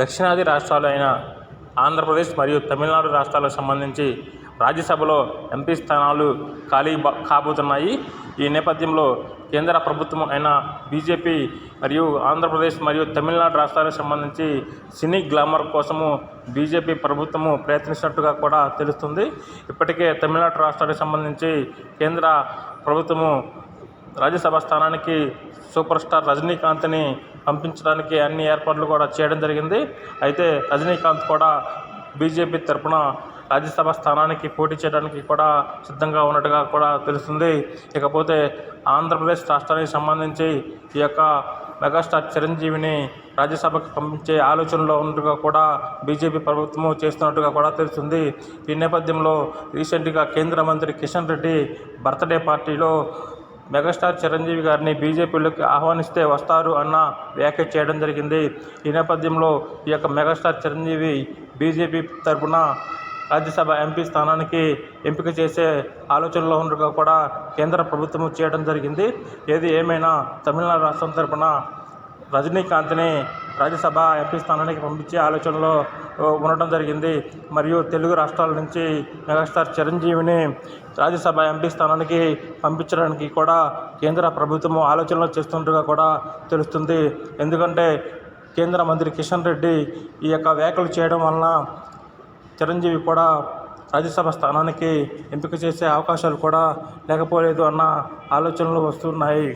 దక్షిణాది రాష్ట్రాలు అయిన ఆంధ్రప్రదేశ్ మరియు తమిళనాడు రాష్ట్రాలకు సంబంధించి రాజ్యసభలో ఎంపీ స్థానాలు ఖాళీ కాబోతున్నాయి. ఈ నేపథ్యంలో కేంద్ర ప్రభుత్వం అయిన బీజేపీ మరియు ఆంధ్రప్రదేశ్ మరియు తమిళనాడు రాష్ట్రాలకు సంబంధించి సినీ గ్లామర్ కోసము బీజేపీ ప్రభుత్వము ప్రయత్నిస్తున్నట్టుగా కూడా తెలుస్తుంది. ఇప్పటికే తమిళనాడు రాష్ట్రానికి సంబంధించి కేంద్ర ప్రభుత్వము రాజ్యసభ స్థానానికి సూపర్ స్టార్ రజనీకాంత్ని పంపించడానికి అన్ని ఏర్పాట్లు కూడా చేయడం జరిగింది. అయితే రజనీకాంత్ కూడా బీజేపీ తరఫున రాజ్యసభ స్థానానికి పోటీ చేయడానికి కూడా సిద్ధంగా ఉన్నట్టుగా కూడా తెలుస్తుంది. ఇకపోతే ఆంధ్రప్రదేశ్ రాష్ట్రానికి సంబంధించి ఈ యొక్క మెగాస్టార్ చిరంజీవిని రాజ్యసభకు పంపించే ఆలోచనలో ఉన్నట్టుగా కూడా బీజేపీ ప్రభుత్వము చేస్తున్నట్టుగా కూడా తెలుస్తుంది. ఈ నేపథ్యంలో రీసెంట్గా కేంద్ర మంత్రి కిషన్ రెడ్డి బర్త్డే పార్టీలో మెగాస్టార్ చిరంజీవి గారిని బీజేపీలోకి ఆహ్వానిస్తే వస్తారు అన్న వ్యాఖ్య చేయడం జరిగింది. ఈ నేపథ్యంలో ఈ యొక్క మెగాస్టార్ చిరంజీవి బీజేపీ తరపున రాజ్యసభ ఎంపీ స్థానానికి ఎంపిక చేసే ఆలోచనలో ఉండగా కూడా కేంద్ర ప్రభుత్వం చేయడం జరిగింది. ఏది ఏమైనా తమిళనాడు రాష్ట్రం తరఫున రజనీకాంత్ని రాజ్యసభ ఎంపీ స్థానానికి పంపించే ఆలోచనలో ఉండటం జరిగింది. మరియు తెలుగు రాష్ట్రాల నుంచి మెగాస్టార్ చిరంజీవిని రాజ్యసభ ఎంపీ స్థానానికి పంపించడానికి కూడా కేంద్ర ప్రభుత్వం ఆలోచనలు చేస్తున్నట్టుగా కూడా తెలుస్తుంది. ఎందుకంటే కేంద్ర మంత్రి కిషన్ రెడ్డి ఈ యొక్క వ్యాఖ్యలు చేయడం వలన చిరంజీవి కూడా రాజ్యసభ స్థానానికి ఎంపిక చేసే అవకాశాలు కూడా లేకపోలేదు అన్న ఆలోచనలు వస్తున్నాయి.